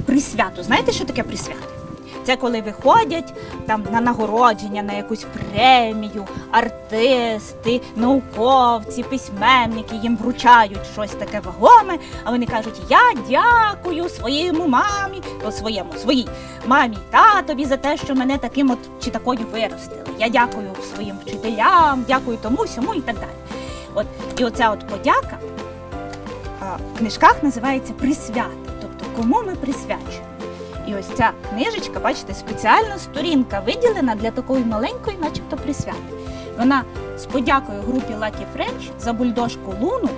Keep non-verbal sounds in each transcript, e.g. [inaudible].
присвяту. Знаєте, що таке присвята? Це коли виходять там на нагородження, на якусь премію, артисти, науковці, письменники їм вручають щось таке вагоме, а вони кажуть: Я дякую своєму мамі, о, своєму своїй мамі й татові за те, що мене таким от чи такою виростили. Я дякую своїм вчителям, дякую тому, сьому і так далі. От і оця от подяка а, в книжках називається присвята, кому ми присвячуємо. І ось ця книжечка, бачите, спеціальна сторінка виділена для такої маленької, начебто присвяти. Вона з подякою групі Lucky French за бульдожку Луну,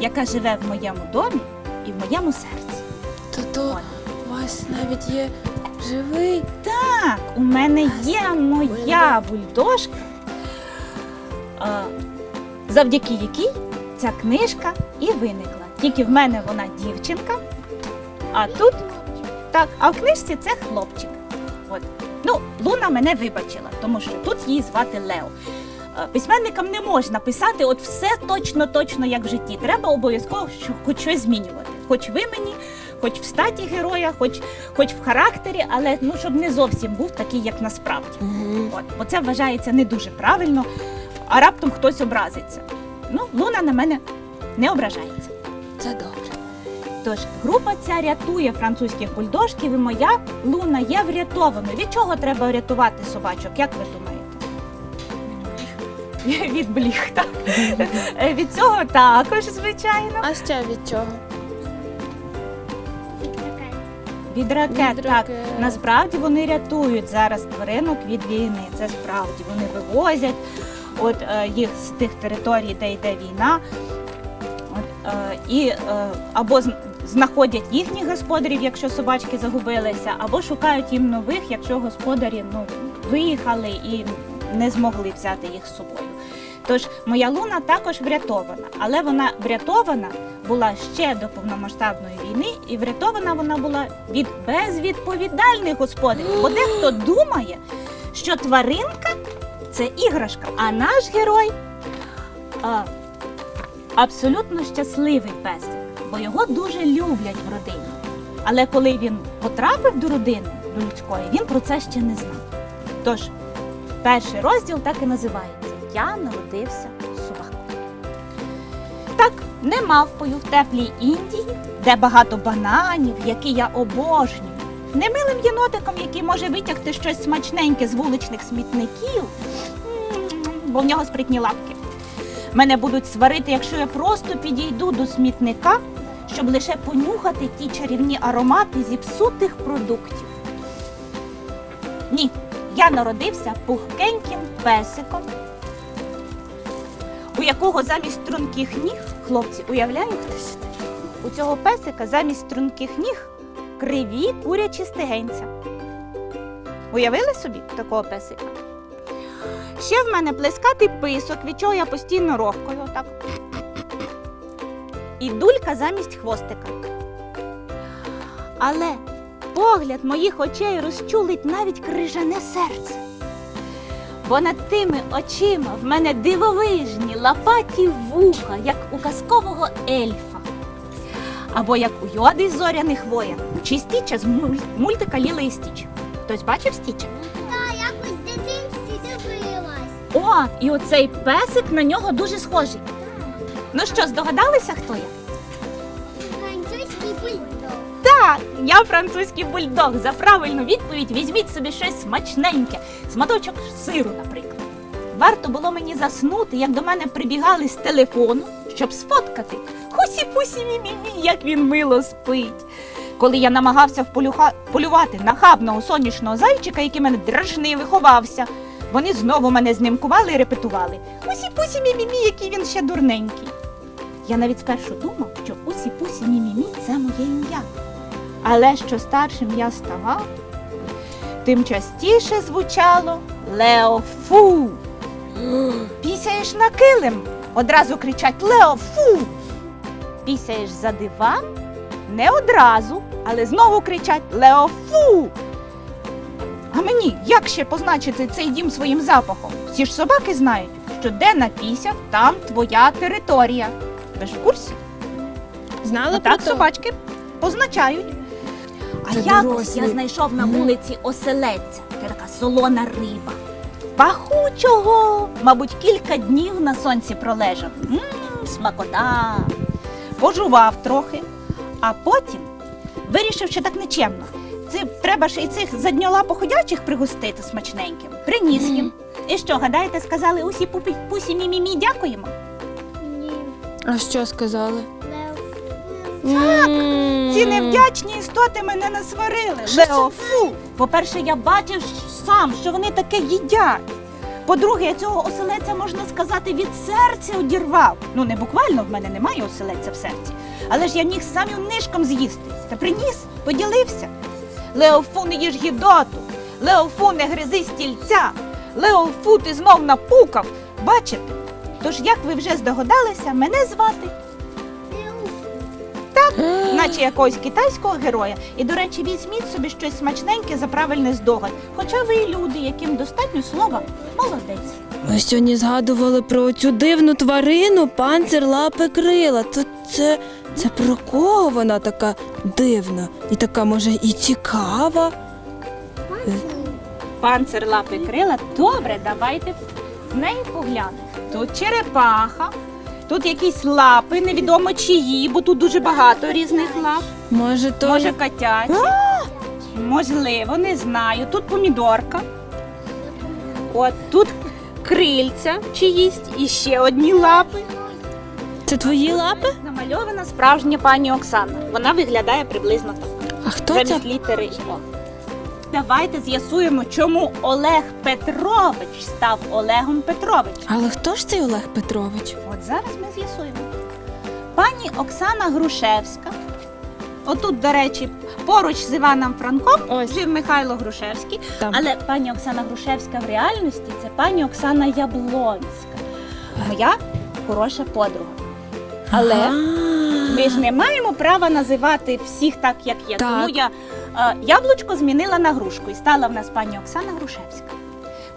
яка живе в моєму домі і в моєму серці. То От. у вас навіть є живий. Так, у мене є моя бульдожка, завдяки якій ця книжка і виникла. Тільки в мене вона дівчинка, а тут так, а в книжці це хлопчик. От. Ну, Луна мене вибачила, тому що тут її звати Лео. Е, Письменникам не можна писати от все точно, точно як в житті. Треба обов'язково що- хоч щось змінювати. Хоч в імені, хоч в статі героя, хоч, хоч в характері, але ну щоб не зовсім був такий, як насправді. От, бо це вважається не дуже правильно, а раптом хтось образиться. Ну, Луна на мене не ображається. Це добре. Тож група ця рятує французьких бульдожків, і моя луна є врятованою. Від чого треба врятувати собачок? Як ви думаєте? Від бліг, так. [laughs] Від цього також, звичайно. А ще від чого? Від ракет, Від так. ракет. Насправді вони рятують зараз тваринок від війни. Це справді. Вони вивозять от, е, їх з тих територій, де йде війна. От, е, і е, або знаходять їхніх господарів, якщо собачки загубилися, або шукають їм нових, якщо господарі ну, виїхали і не змогли взяти їх з собою. Тож моя луна також врятована, але вона врятована була ще до повномасштабної війни, і врятована вона була від безвідповідальних господарів. Бо дехто думає, що тваринка це іграшка, а наш герой а, абсолютно щасливий песик, бо його дуже люблять в родині. Але коли він потрапив до родини, до людської, він про це ще не знав. Тож, перший розділ так і називається Я народився собакою. Так, не мавпою в теплій Індії, де багато бананів, які я обожнюю. Не милим єнотиком, який може витягти щось смачненьке з вуличних смітників, бо в нього спритні лапки. Мене будуть сварити, якщо я просто підійду до смітника, щоб лише понюхати ті чарівні аромати зіпсутих продуктів. Ні, я народився пухкеньким песиком, у якого замість струнких ніг, хлопці, уявляєте? У цього песика замість струнких ніг криві курячі стегенця. Уявили собі такого песика? Ще в мене плескатий писок, від чого я постійно рохкою. Так. І дулька замість хвостика. Але погляд моїх очей розчулить навіть крижане серце. Бо над тими очима в мене дивовижні лапаті вуха, як у казкового ельфа. Або як у йоди з зоряних воєн, чи стіча з мультика Ліла і Стіч. Хтось бачив Стіча? Та якось в дитинстві дивилась. О, і оцей песик на нього дуже схожий. Ну що, здогадалися, хто я? Французький бульдог. Так, я французький бульдог. За правильну відповідь візьміть собі щось смачненьке, сматочок сиру, наприклад. Варто було мені заснути, як до мене прибігали з телефону, щоб сфоткати. Хусі-пусі мі-мі-мі, як він мило спить. Коли я намагався вполюха- полювати нахабного сонячного зайчика, який мене дражнив і ховався, вони знову мене знімкували і репетували. Усі-пусі мі-мі-мі, який він ще дурненький. Я навіть спершу думав, що усі-пусі мі-мі-мі – це моє ім'я. Але що старшим я ставав, тим частіше звучало Леофу. Пісяєш на килим. Одразу кричать Леофу. Пісяєш за диван не одразу, але знову кричать Леофу. А мені як ще позначити цей дім своїм запахом? Всі ж собаки знають, що де напісяв, там твоя територія. Ви ж в курсі? Знали Ну, про так то? собачки позначають. А Це якось дорослі. я знайшов на вулиці оселедця. Це така солона риба. Пахучого, мабуть, кілька днів на сонці пролежав. Мм, смакота. Пожував трохи, а потім вирішив, що так нечемно. Це треба ж і цих задньолапоходячих пригостити смачненьким. Приніс їм. І що, гадаєте, сказали усі пупі, пусі мі-мі-мі, дякуємо? А що сказали? Ці невдячні істоти мене насварили. Лео, фу! По-перше, я бачив сам, що вони таке їдять. По-друге, я цього оселеця, можна сказати, від серця одірвав. Ну, не буквально в мене немає оселеця в серці. Але ж я міг самим нишком з'їсти. Та приніс, поділився. Леофу, не їж гідоту. Леофу, не гризи стільця. Леофу, ти знов напукав. Бачите? Тож, як ви вже здогадалися, мене звати Так, наче якогось китайського героя. І, до речі, візьміть собі щось смачненьке за правильний здогад. Хоча ви і люди, яким достатньо слова, молодець. Ми сьогодні згадували про цю дивну тварину, панцир лапи крила. То це, це про кого вона така дивна? І така, може, і цікава. Панцир лапи крила. Добре, давайте в неї поглянемо. Тут черепаха, тут якісь лапи, невідомо чиї, бо тут дуже багато різних лап. Може, то Може, котячі. Можливо, не знаю. Тут помідорка. От тут крильця чиїсь і ще одні лапи. це твої лапи? Намальована справжня пані Оксана. Вона виглядає приблизно так. А хто це? Замість літери О. Давайте з'ясуємо, чому Олег Петрович став Олегом Петровичем. Але хто ж цей Олег Петрович? От зараз ми з'ясуємо. Пані Оксана Грушевська. Отут, до речі, поруч з Іваном Франком Ось. жив Михайло Грушевський. Там. Але пані Оксана Грушевська в реальності це пані Оксана Яблонська. Моя хороша подруга. Але А. ми ж не маємо права називати всіх так, як є. Так. Тому я е, яблучко змінила на грушку і стала в нас пані Оксана Грушевська.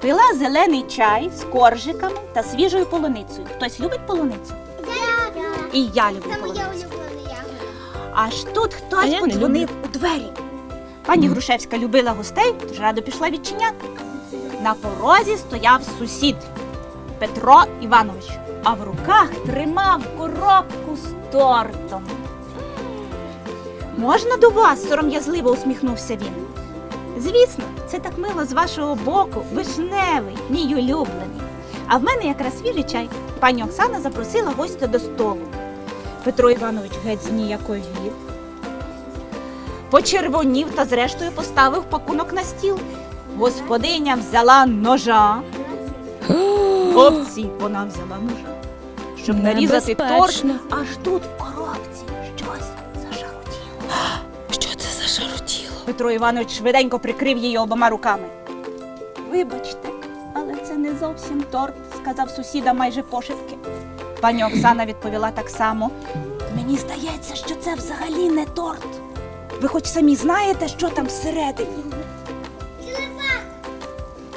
Пила зелений чай з коржиками та свіжою полуницею. Хтось любить полуницю? Я. І я люблю Це моя полуницю. улюблена ягода. Аж тут А хтось я не подзвонив у двері. Пані Грушевська любила гостей, тож радо пішла відчиняти. На порозі стояв сусід Петро Іванович, а в руках тримав коробку з тортом. Можна до вас? сором'язливо усміхнувся він. Звісно, це так мило з вашого боку, вишневий, мій улюблений. А в мене якраз свіжий чай. Пані Оксана запросила гостя до столу. Петро Іванович геть зніяковів, почервонів та зрештою поставив пакунок на стіл. Господиня взяла ножа. Хлопці, вона взяла ножа. Щоб нарізати торт, аж тут в коробці щось зашарутіло. [gasps] Що це за шарутіло? Петро Іванович швиденько прикрив її обома руками. Вибачте, але це не зовсім торт, сказав сусіда майже пошепки. Пані Оксана відповіла так само. Мені здається, що це взагалі не торт. Ви хоч самі знаєте, що там всередині?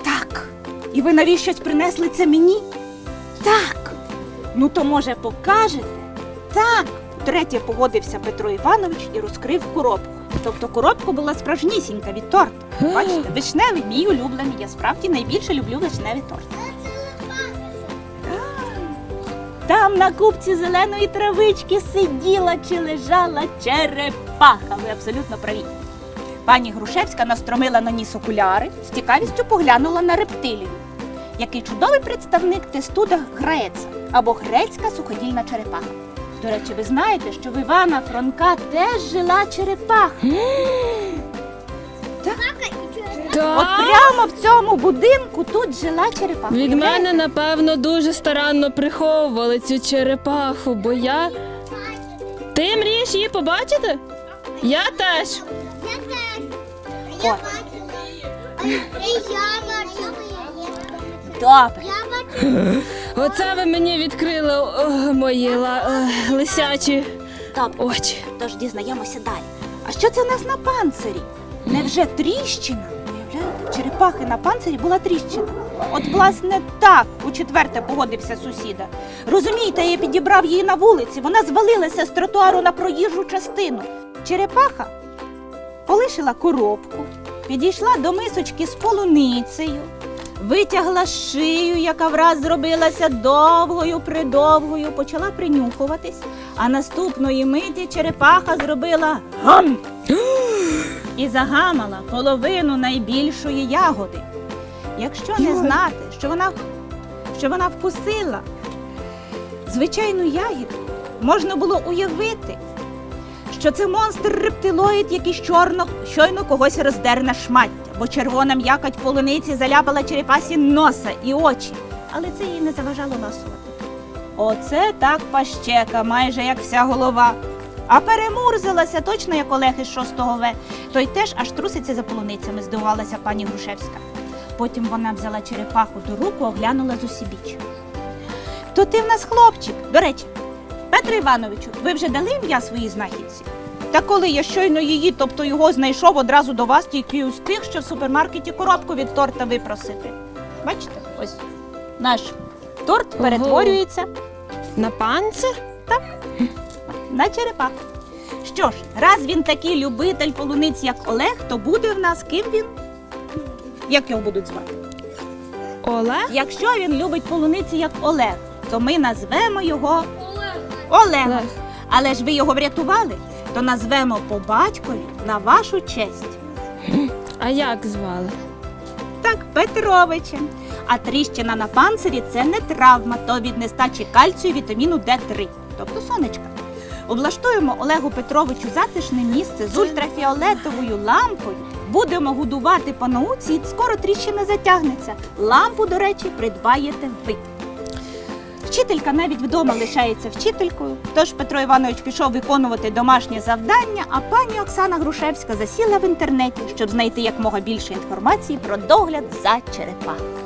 Так. І ви навіщось принесли це мені? Так. Ну то може покажете? Так. Третє погодився Петро Іванович і розкрив коробку. Тобто коробка була справжнісінька від торту. Бачите, вишневий, мій улюблений. Я справді найбільше люблю вишневий торт. Там на купці зеленої травички сиділа чи лежала черепаха. Ви абсолютно праві. Пані Грушевська настромила на ніс окуляри, з цікавістю поглянула на рептилію. Який чудовий представник тестуда греця або грецька суходільна черепаха. До речі, ви знаєте, що в Івана Франка теж жила черепаха. От прямо в цьому будинку тут жила черепаха. Від Уявляєте? мене, напевно, дуже старанно приховували цю черепаху, бо я. Ти мрієш її побачити? Я теж. Я теж. Я бачила. А я бачила. Добре. [laughs] Оце ви мені відкрили о, мої ла- лисячі Добре. очі. Тож дізнаємося далі. А що це у нас на панцирі? Невже тріщина? Уявляєте, черепахи на панцирі була тріщина. От, власне, так у четверте погодився сусіда. Розумієте, я підібрав її на вулиці. Вона звалилася з тротуару на проїжджу частину. Черепаха полишила коробку, підійшла до мисочки з полуницею, витягла шию, яка враз зробилася довгою, придовгою, почала принюхуватись, а наступної миті черепаха зробила гам! І загамала половину найбільшої ягоди. Якщо не знати, що вона, що вона вкусила звичайну ягіду, можна було уявити, що це монстр рептилоїд, який чорно щойно когось роздер на шмаття, бо червона м'якоть полуниці заляпала черепасі носа і очі, але це їй не заважало ласувати. Оце так пащека, майже як вся голова. А перемурзилася точно як Олег із 6 В. Той теж аж труситься за полуницями, здивувалася пані Грушевська. Потім вона взяла черепаху до руку, оглянула з усібіч. То ти в нас хлопчик. До речі, Петре Івановичу, ви вже дали ім'я своїй знахідці? Та коли я щойно її, тобто його знайшов одразу до вас, тільки тих, що в супермаркеті коробку від торта випросити. Бачите, ось наш торт Ого. перетворюється На панцир? на черепаху. Що ж, раз він такий любитель полуниць, як Олег, то буде в нас ким він? Як його будуть звати? Олег? Якщо він любить полуниці, як Олег, то ми назвемо його Олег. Але ж ви його врятували, то назвемо по батькові на вашу честь. А як звали? Так, Петровичем. А тріщина на панцирі це не травма, то від нестачі кальцію вітаміну Д3, тобто сонечка. Облаштуємо Олегу Петровичу затишне місце з ультрафіолетовою лампою. Будемо годувати по науці, і скоро тріщина затягнеться. Лампу, до речі, придбаєте ви. Вчителька навіть вдома лишається вчителькою. Тож Петро Іванович пішов виконувати домашнє завдання, а пані Оксана Грушевська засіла в інтернеті, щоб знайти якмога більше інформації про догляд за черепахою.